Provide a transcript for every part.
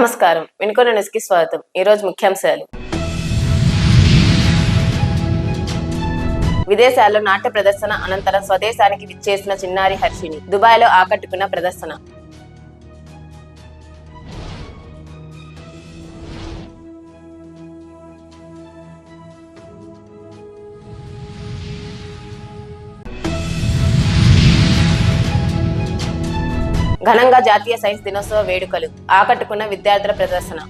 నమస్కారం. వినుకొని న్యూస్కి స్వాగతం. ఈ రోజు ముఖ్యాంశాలు. విదేశాల్లో నాట్య ప్రదర్శన అనంతరం స్వదేశానికి విచ్చేసిన చిన్నారి హర్షిని దుబాయ్లో ఆకట్టుకున్న ప్రదర్శన. ఘనంగా జాతీయ సైన్స్ దినోత్సవ వేడుకలు ఆకట్టుకున్న విద్యార్థుల ప్రదర్శన.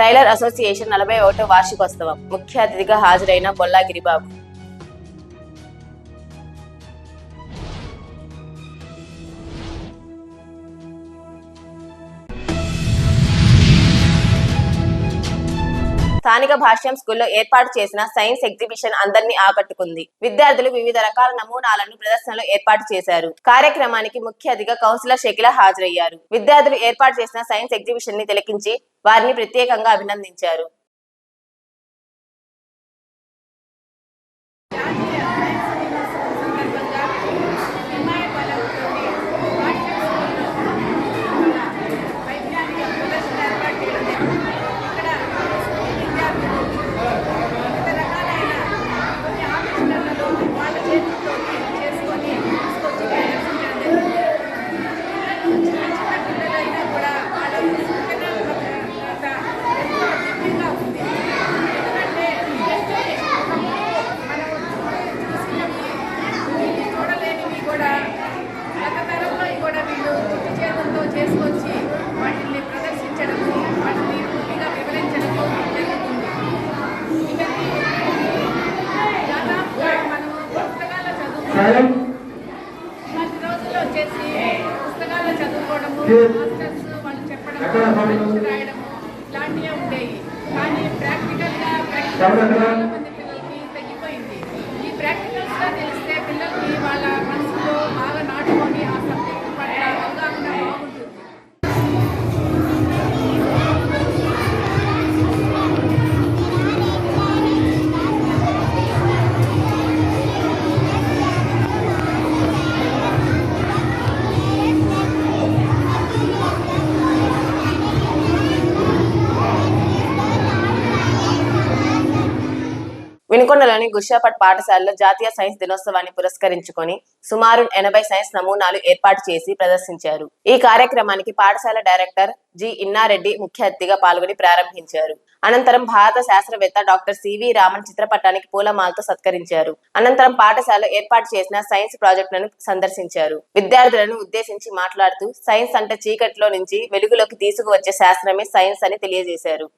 టైలర్ అసోసియేషన్ నలభై ఒకటో వార్షికోత్సవం. ముఖ్య అతిథిగా హాజరైన బొల్లా గిరిబాబు. స్థానిక భాష్యం స్కూల్లో ఏర్పాటు చేసిన సైన్స్ ఎగ్జిబిషన్ అందరినీ ఆకట్టుకుంది. విద్యార్థులు వివిధ రకాల నమూనాలను ప్రదర్శనలో ఏర్పాటు చేశారు. కార్యక్రమానికి ముఖ్య అతిథిగా కౌన్సిలర్ షకిల హాజరయ్యారు. విద్యార్థులు ఏర్పాటు చేసిన సైన్స్ ఎగ్జిబిషన్ని తిలకించి వారిని ప్రత్యేకంగా అభినందించారు వైజ్ఞానిక ప్రదర్శన ఏర్పాటు చేయడం జరిగింది. ఇక్కడ విద్యార్థులు వివిధ రకాలైన కొన్ని ఆవిష్కరణలు వాళ్ళ చేతులతో చేసుకొని తీసుకొచ్చి ప్రదర్శించడం జరిగింది. చిన్న చిన్న పిల్లలైనా కూడా వాళ్ళ సృజనాత్మకత ఎంతో దివ్యంగా ఉంది. ఎందుకంటే ఒకప్పుడు మనం చూసినవి వీటిని చూడలేనివి కూడా గత తరంలో కూడా వీళ్ళు చిట్టి చేతులతో చేసుకొచ్చి వాటిని ప్రదర్శించడము వాటిని పూర్తిగా వివరించడము జరుగుతుంది ఇవన్నీ దాదాపుగా మనం పుస్తకాల్లో చదువుకోవడం ఇలాంటి రోజుల్లో వచ్చేసి పుస్తకాల్లో చదువుకోవడము మాస్టర్స్ వాళ్ళు చెప్పడం పరీక్ష రాయడము ఇలాంటివే ఉండేవి కానీ ప్రాక్టికల్గా ప్రాక్టికల్ నల్గొండలోని గుషాపట్ పాఠశాలలో జాతీయ సైన్స్ దినోత్సవాన్ని పురస్కరించుకొని సుమారు ఎనభై సైన్స్ నమూనాలు ఏర్పాటు చేసి ప్రదర్శించారు. ఈ కార్యక్రమానికి పాఠశాల డైరెక్టర్ జి ఇన్నారెడ్డి ముఖ్య అతిథిగా పాల్గొని ప్రారంభించారు. అనంతరం భారత శాస్త్రవేత్త డాక్టర్ సివి రామన్ చిత్రపటానికి పూలమాలతో సత్కరించారు. అనంతరం పాఠశాల ఏర్పాటు చేసిన సైన్స్ ప్రాజెక్టులను సందర్శించారు. విద్యార్థులను ఉద్దేశించి మాట్లాడుతూ సైన్స్ అంటే చీకట్లో నుంచి వెలుగులోకి తీసుకువచ్చే శాస్త్రమే సైన్స్ అని తెలియజేశారు.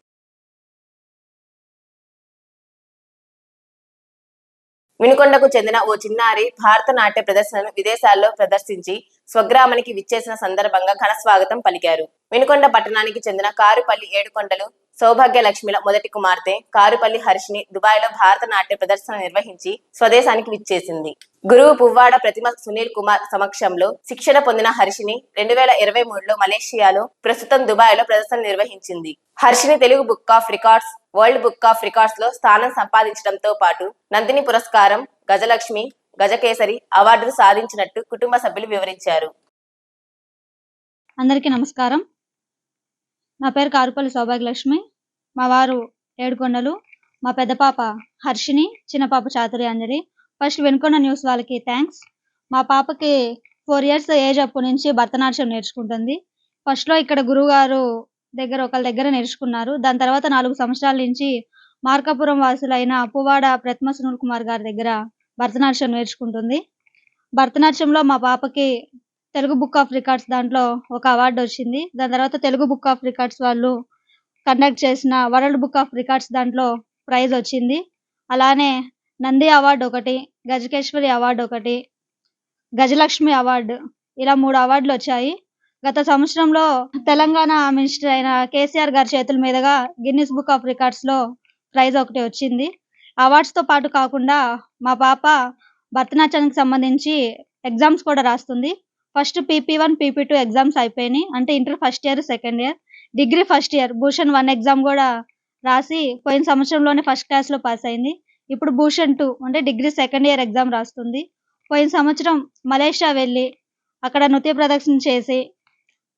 వినుకొండకు చెందిన ఓ చిన్నారి భారతనాట్య ప్రదర్శనను విదేశాల్లో ప్రదర్శించి స్వగ్రామానికి విచ్చేసిన సందర్భంగా ఘన స్వాగతం పలికారు. వినుకొండ పట్టణానికి చెందిన కారుపల్లి ఏడుకొండలు సౌభాగ్య లక్ష్మిల మొదటి కుమార్తె కారుపల్లి హర్షిని దుబాయ్లో భారతనాట్య ప్రదర్శన నిర్వహించి స్వదేశానికి విచ్చేసింది. గురువు పువ్వాడ ప్రతిమ సునీల్ కుమార్ సమక్షంలో శిక్షణ పొందిన హర్షిని రెండు వేల ఇరవై మూడులో మలేషియాలో ప్రస్తుతం దుబాయ్లో ప్రదర్శన నిర్వహించింది. Harshini Telugu book of records world book of రికార్డ్స్లో స్థానం సంపాదించడంతో పాటు నందిని పురస్కారం గజలక్ష్మి గజకేసరి అవార్డులు సాధించినట్టు కుటుంబ సభ్యులు వివరించారు. అందరికీ నమస్కారం. నా పేరు కారుపల్లి సౌభాగ్యలక్ష్మి. మా వారు ఏడుకొండలు మా పెద్ద పాప హర్షిని చిన్న పాప చాతురి అందరి ఫస్ట్ వెనుకొండ న్యూస్ వాళ్ళకి థ్యాంక్స్ మా పాపకి ఫోర్ ఇయర్స్ ఏజ్ అప్పటి నుంచి భరతనాట్యం నేర్చుకుంటుంది. ఫస్ట్లో ఇక్కడ గురువుగారు దగ్గర ఒకళ్ళ దగ్గర నేర్చుకున్నారు. దాని తర్వాత నాలుగు సంవత్సరాల నుంచి మార్కాపురం వాసులైన పువ్వాడ ప్రతిమ సునీల్ కుమార్ గారి దగ్గర భరతనాట్యం నేర్చుకుంటుంది. భరతనాట్యంలో మా పాపకి తెలుగు బుక్ ఆఫ్ రికార్డ్స్ దాంట్లో ఒక అవార్డు వచ్చింది. దాని తర్వాత తెలుగు బుక్ ఆఫ్ రికార్డ్స్ వాళ్ళు కండక్ట్ చేసిన వరల్డ్ బుక్ ఆఫ్ రికార్డ్స్ దాంట్లో ప్రైజ్ వచ్చింది. అలానే నంది అవార్డు ఒకటి గజకేశ్వరి అవార్డు ఒకటి గజలక్ష్మి అవార్డు ఇలా మూడు అవార్డులు వచ్చాయి. గత సంవత్సరంలో తెలంగాణ మినిస్టర్ అయిన కేసీఆర్ గారి చేతుల మీదుగా గిన్నిస్ బుక్ ఆఫ్ రికార్డ్స్లో ప్రైజ్ ఒకటి వచ్చింది. అవార్డ్స్తో పాటు కాకుండా మా పాప భరతనాట్యానికి సంబంధించి ఎగ్జామ్స్ కూడా రాస్తుంది. First PP one PP two exams అయిపోయినాయి. అంటే inter first year second year. Degree first year. Bhushan one exam కూడా రాసి పోయిన సంవత్సరంలోనే ఫస్ట్ క్లాస్లో పాస్ అయింది. ఇప్పుడు భూషణ్ టూ అంటే డిగ్రీ సెకండ్ ఇయర్ ఎగ్జామ్ రాస్తుంది. పోయిన సంవత్సరం మలేషియా వెళ్ళి అక్కడ నృత్య ప్రదర్శన చేసి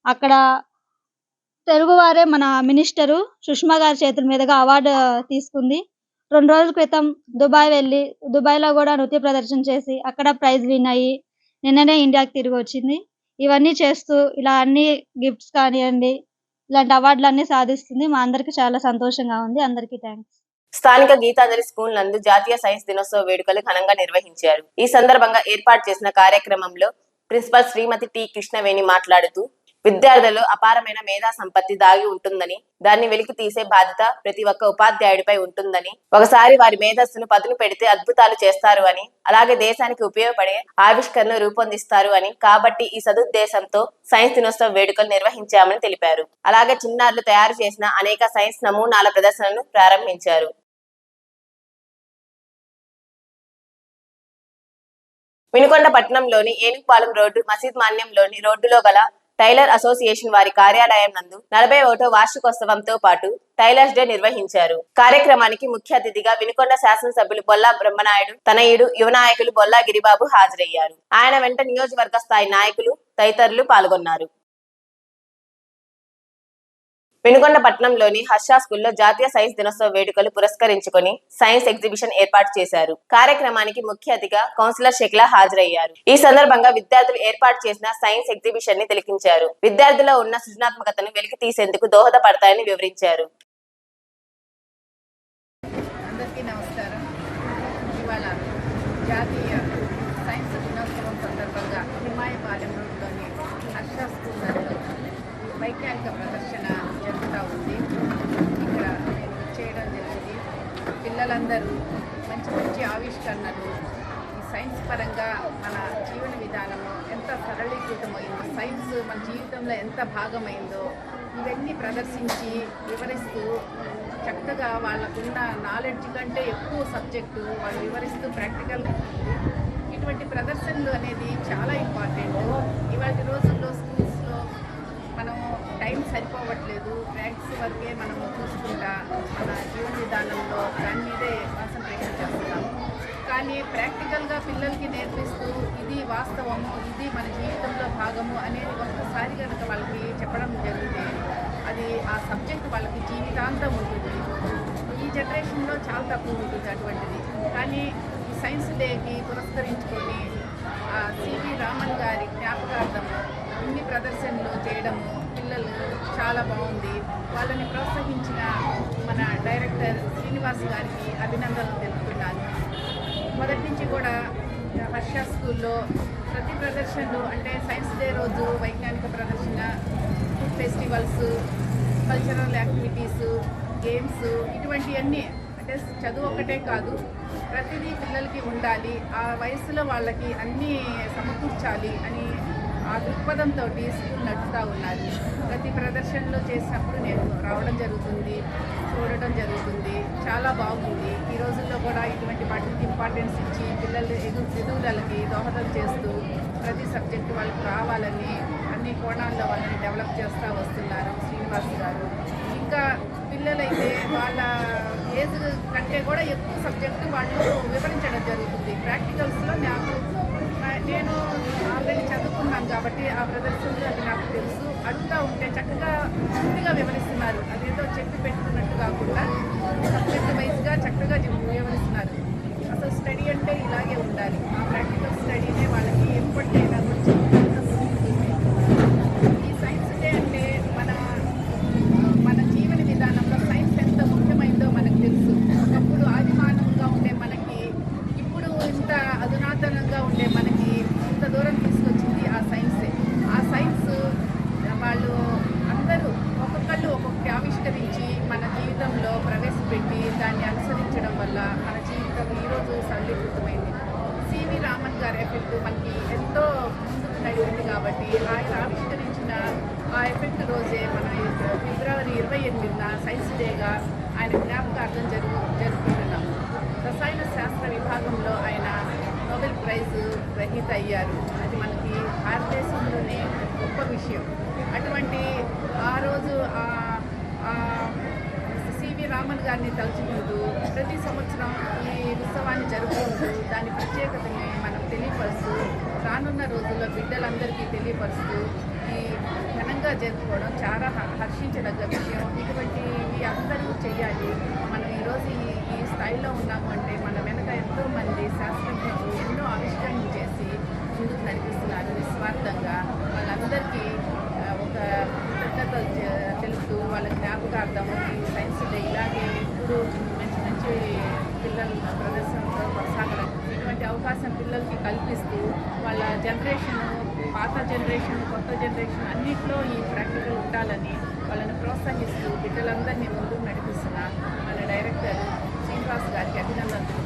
అక్కడ తెలుగువారే మన మినిస్టరు సుష్మా గారి చేతుల మీదుగా అవార్డు తీసుకుంది. రెండు రోజుల క్రితం దుబాయ్ వెళ్ళి దుబాయ్లో కూడా నృత్య ప్రదర్శన చేసి అక్కడ ప్రైజ్ విన్ అయ్యి నిన్ననే ఇండియాకి తిరిగి వచ్చింది. ఇవన్నీ చేస్తూ ఇలా అన్ని గిఫ్ట్స్ కానివ్వండి ఇలాంటి అవార్డులన్నీ సాధిస్తుంది. మా అందరికి చాలా సంతోషంగా ఉంది. అందరికీ థ్యాంక్స్ స్థానిక గీతాంజలి స్కూల్ నందు జాతీయ సైన్స్ దినోత్సవ వేడుకలు ఘనంగా నిర్వహించారు. ఈ సందర్భంగా ఏర్పాటు చేసిన కార్యక్రమంలో ప్రిన్సిపల్ శ్రీమతి టి కృష్ణవేణి మాట్లాడుతూ విద్యార్థులు అపారమైన మేధా సంపత్తి దాగి ఉంటుందని దాన్ని వెలికి తీసే బాధ్యత ప్రతి ఒక్క ఉపాధ్యాయుడిపై ఉంటుందని ఒకసారి వారి మేధస్సును పదును పెడితే అద్భుతాలు చేస్తారు అని అలాగే దేశానికి ఉపయోగపడే ఆవిష్కరణలు రూపొందిస్తారు అని కాబట్టి ఈ సదుద్దేశంతో సైన్స్ దినోత్సవ వేడుకలు నిర్వహించామని తెలిపారు. అలాగే చిన్నారులు తయారు చేసిన అనేక సైన్స్ నమూనాల ప్రదర్శనను ప్రారంభించారు. వినుకొండ పట్టణంలోని ఏనుగుపాలెం రోడ్డు మసీద్ మాన్యంలోని రోడ్డులో గల టైలర్ అసోసియేషన్ వారి కార్యాలయం నందు నలభై ఒకటో వార్షికోత్సవంతో పాటు టైలర్స్ డే నిర్వహించారు. కార్యక్రమానికి ముఖ్య అతిథిగా వినుకొండ శాసనసభ్యులు బొల్లా బ్రహ్మనాయుడు తనయుడు యువ నాయకులు బొల్లా గిరిబాబు హాజరయ్యారు. ఆయన వెంట నియోజకవర్గ స్థాయి నాయకులు తదితరులు పాల్గొన్నారు. వెనుకొండ పట్టణంలోని హర్ష స్కూల్లో జాతీయ సైన్స్ దినోత్సవ వేడుకలు పురస్కరించుకొని సైన్స్ ఎగ్జిబిషన్ ఏర్పాటు చేశారు. కార్యక్రమానికి ముఖ్య అతిథిగా కౌన్సిలర్ షెక్లా హాజరయ్యారు. ఈ సందర్భంగా విద్యార్థులు ఏర్పాటు చేసిన సైన్స్ ఎగ్జిబిషన్ని తిలకించారు. విద్యార్థుల్లో ఉన్న సృజనాత్మకతను వెలికి తీసేందుకు దోహదపడతాయని వివరించారు అందరికీ నమస్కారం ఇవాళ జాతీయ సైన్స్ దినోత్సవం సందర్భంగా హిమాయపాలెం రోడ్లోని హర్ష స్కూల్ నందు వైజ్ఞానిక ప్రదర్శన జరుగుతూ ఉంది ఇక్కడ నేను చేయడం జరిగింది పిల్లలందరూ మంచి మంచి ఆవిష్కరణలు. ఈ సైన్స్ పరంగా మన జీవన విధానము ఎంత సరళీకృతమైందో సైన్స్ మన జీవితంలో ఎంత భాగమైందో ఇవన్నీ ప్రదర్శించి వివరిస్తూ చక్కగా వాళ్ళకున్న నాలెడ్జ్ కంటే ఎక్కువ సబ్జెక్టు వాళ్ళు వివరిస్తూ ప్రాక్టికల్ ఇటువంటి ప్రదర్శనలు అనేది చాలా ఇంపార్టెంట్ ఇవాళ రోజుల్లో వరకే మనము చూసుకుంటా మన జీవన విధానంలో దాని మీదే కాన్సన్ట్రేషన్ చేస్తున్నాము. కానీ ప్రాక్టికల్గా పిల్లలకి నేర్పిస్తూ ఇది వాస్తవము ఇది మన జీవితంలో భాగము అనేది ఒక్కసారి కనుక వాళ్ళకి చెప్పడం జరిగితే అది ఆ సబ్జెక్ట్ వాళ్ళకి జీవితాంతం ఉంటుంది. ఈ జనరేషన్లో చాలా తక్కువ ఉంటుంది అటువంటిది. కానీ ఈ సైన్స్ డేకి పురస్కరించుకొని ఆ, సివి రామన్ గారి జ్ఞాపకార్థము ఇన్ని ప్రదర్శనలు చేయడము పిల్లలు చాలా బాగుంది. వాళ్ళని ప్రోత్సహించిన మన డైరెక్టర్ శ్రీనివాస్ గారికి అభినందనలు తెలుపుతున్నాను. మొదటి నుంచి కూడా హర్ష స్కూల్లో ప్రతి ప్రదర్శనలు అంటే సైన్స్ డే రోజు వైజ్ఞానిక ప్రదర్శన food festivals cultural activities games ఇటువంటివన్నీ అంటే చదువు ఒకటే కాదు ప్రతిదీ పిల్లలకి ఉండాలి. ఆ వయసులో వాళ్ళకి అన్నీ సమకూర్చాలి అని ఆ దృక్పథంతో స్కూల్ నడుస్తూ ఉన్నారు. ప్రతి ప్రదర్శనలో చేసినప్పుడు నేను రావడం జరుగుతుంది చూడటం జరుగుతుంది చాలా బాగుంది. ఈ రోజుల్లో కూడా ఇటువంటి వాటికి ఇంపార్టెన్స్ ఇచ్చి పిల్లలు ఎదు ఎదుగుదలకి దోహదం చేస్తూ ప్రతి సబ్జెక్టు వాళ్ళకి రావాలని అన్ని కోణాల్లో వాళ్ళని డెవలప్ చేస్తూ వస్తున్నారు శ్రీనివాస్ గారు. ఇంకా పిల్లలైతే వాళ్ళ ఏజ్ కంటే కూడా ఎక్కువ సబ్జెక్టు వాళ్ళు వివరించడం జరుగుతుంది. ప్రాక్టికల్స్లో నాకు నేను ఆల్రెడీ చదువుకున్నాను కాబట్టి ఆ ప్రదర్శనలు అది నాకు తెలుసు. అడుగుతూ ఉంటే చక్కగా పూర్తిగా వివరిస్తున్నారు. అదేదో చెప్పి పెట్టుకున్నట్టు కాకుండా సబ్జెక్ట్ వైజ్గా చక్కగా చెప్పి వివరిస్తున్నారు అసలు స్టడీ అంటే ఇలాగే ఉండాలి ఆ ప్రాక్టికల్ స్టడీనే వాళ్ళకి ఎప్పటికైనా కూడా జీవితాంతం గుర్తుంటుంది. ఈ సైన్స్ డే అంటే మన మన జీవన విధానంలో సైన్స్ ఎంత ముఖ్యమైందో మనకు తెలుసు ఒకప్పుడు ఆదిమానవంగా ఉండే మనకి ఇప్పుడు ఇంత అధునాతనంగా ఉండే మనకి ఇంత దూరం తీసుకొచ్చింది ఆ సైన్సే ఆ సైన్స్ వాళ్ళు అందరూ ఒక్కొక్కళ్ళు ఒక్కొక్కటి ఆవిష్కరించి మన జీవితంలో ప్రవేశపెట్టి దాన్ని అనుసరించడం వల్ల మన జీవితం ఈరోజు సరళీకృతమైంది సివి రామన్ గారి ఎఫెక్ట్ మనకి ఎంతో ముందుకు నడిచింది కాబట్టి ఆయన ఆవిష్కరించిన ఆ ఎఫెక్ట్ రోజే మన ఫిబ్రవరి ఇరవై ఎనిమిదిన సైన్స్ డేగా ఆయన జ్ఞాపకార్థం జరుగు జరుపుకుంటున్నాం రసాయన శాస్త్ర విభాగంలో ఆయన నోబెల్ ప్రైజ్ గ్రహీత అయ్యారు అది మనకి భారతదేశంలోనే గొప్ప విషయం. అటువంటి ఆ రోజు సివి రామన్ గారిని తలుచుకుంటూ ప్రతి సంవత్సరం ఈ ఉత్సవాన్ని జరుపుకుంటూ దాని ప్రత్యేకతని మనం తెలియపరుస్తూ రానున్న రోజుల్లో బిడ్డలందరికీ తెలియపరుస్తూ ఈ ఘనంగా జరుపుకోవడం చాలా హర్షించదగ్గ విషయం. ఇటువంటివి అందరూ చేయాలి. మనం ఈరోజు ఈ ఈ స్థాయిలో ఉన్నాము అంటే మన వెనక ఎంతో మంది శాస్త్రజ్ఞులు ఎన్నో ఆవిష్కరణలు చేసి ముందుకు నడిపిస్తున్నారు నిస్వార్థంగా వాళ్ళందరికీ ఆ, ఒక కృతజ్ఞతలు చె- తెలుపుతూ వాళ్ళ జ్ఞాపకార్థం ఈ సైన్స్ డే ఇలాగే ఎప్పుడు మంచి మంచి పిల్లలు ప్రదర్శనతో కొనసాగడం ఇటువంటి అవకాశం పిల్లలకి కల్పిస్తూ వాళ్ళ జనరేషన్ పాత జనరేషన్ కొత్త జనరేషన్ అన్నింటిలో ఈ ప్రాక్టికల్ ఉండాలని వాళ్ళని ప్రోత్సహిస్తూ బిడ్డలందరినీ ముందుకు నడిపిస్తున్న మన డైరెక్టర్ శ్రీనివాస్ గారికి అభినందనలు.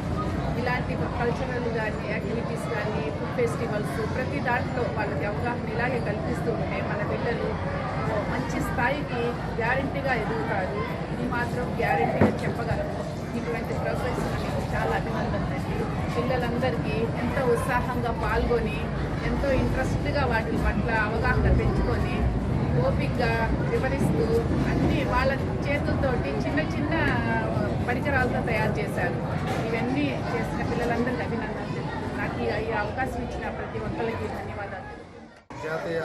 ఇలాంటి కల్చరల్ కానీ యాక్టివిటీస్ కానీ ఫుడ్ ఫెస్టివల్స్ ప్రతి దాంట్లో వాళ్ళకి అవగాహన ఇలాగే కల్పిస్తూ ఉంటే మన పిల్లలు మంచి స్థాయికి గ్యారంటీగా ఎదుగుతారు. ఇది మాత్రం గ్యారంటీగా చెప్పగలము. ఇటువంటి ప్రోగ్రెస్ చాలా అభినందనండి పిల్లలందరికీ ఎంతో ఉత్సాహంగా పాల్గొని ఎంతో ఇంట్రెస్ట్గా వాటి పట్ల అవగాహన పెంచుకొని ఓపిక్గా వివరిస్తూ అన్నీ వాళ్ళ చేతులతోటి చిన్న చిన్న పరికరాలతో తయారు చేశారు. ఇవన్నీ చేసిన పిల్లలందరికీ అభినందనలు. నాకు ఈ అవకాశం ఇచ్చిన ప్రతి ఒక్కరికి ధన్యవాదాలు. జాతీయ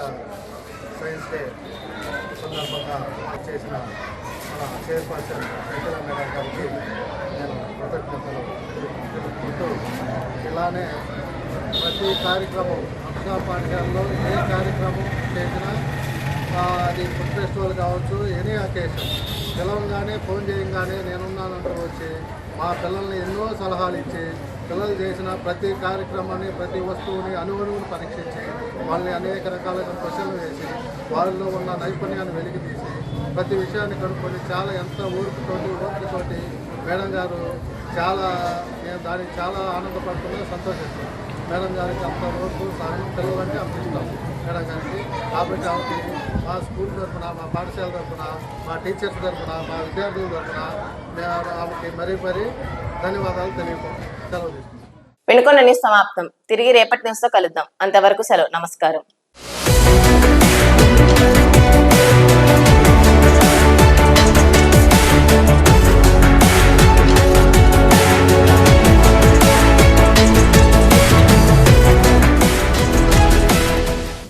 సైన్స్ డే సందర్భంగా చేసిన మన చైర్పర్సన్ వెంకయ్య మేడం గారికి నేను కృతజ్ఞతలు ఇలానే ప్రతి కార్యక్రమం అక్షా పాఠశాలలో ఏ కార్యక్రమం చేసినా అది ఫుడ్ ఫెస్టివల్ కావచ్చు. ఎనీ అకేషన్ పిలవగానే ఫోన్ చేయంగానే నేనున్నానంటూ వచ్చి మా పిల్లల్ని ఎన్నో సలహాలు ఇచ్చి పిల్లలు చేసిన ప్రతి కార్యక్రమాన్ని ప్రతి వస్తువుని అనుగుణువుని పరీక్షించి వాళ్ళని అనేక రకాలుగా క్వశ్చన్లు వేసి వాళ్ళలో ఉన్న నైపుణ్యాన్ని వెలికి తీసి ప్రతి విషయాన్ని కనుక్కొని చాలా ఎంత ఊరుకుతోటి ఓపికతోటి మేడం గారు చాలా నేను దానికి చాలా ఆనందపడుతున్నా సంతోషిస్తున్నాను మేడం గారికి అంత రోజు సాయం పిల్లలంటే అంత మేడం గారికి. కాబట్టి ఆమెకి మా స్కూల్ తరఫున మా పాఠశాల తరఫున మా టీచర్స్ తరఫున మా విద్యార్థుల తరఫున మేము ఆమెకి మరీ మరీ ధన్యవాదాలు తెలియకుండా సెలవు తీసుకుంటాం. వినుకొండ న్యూస్ సమాప్తం. తిరిగి రేపటి న్యూస్ కలుద్దాం. అంతవరకు సెలవు. నమస్కారం.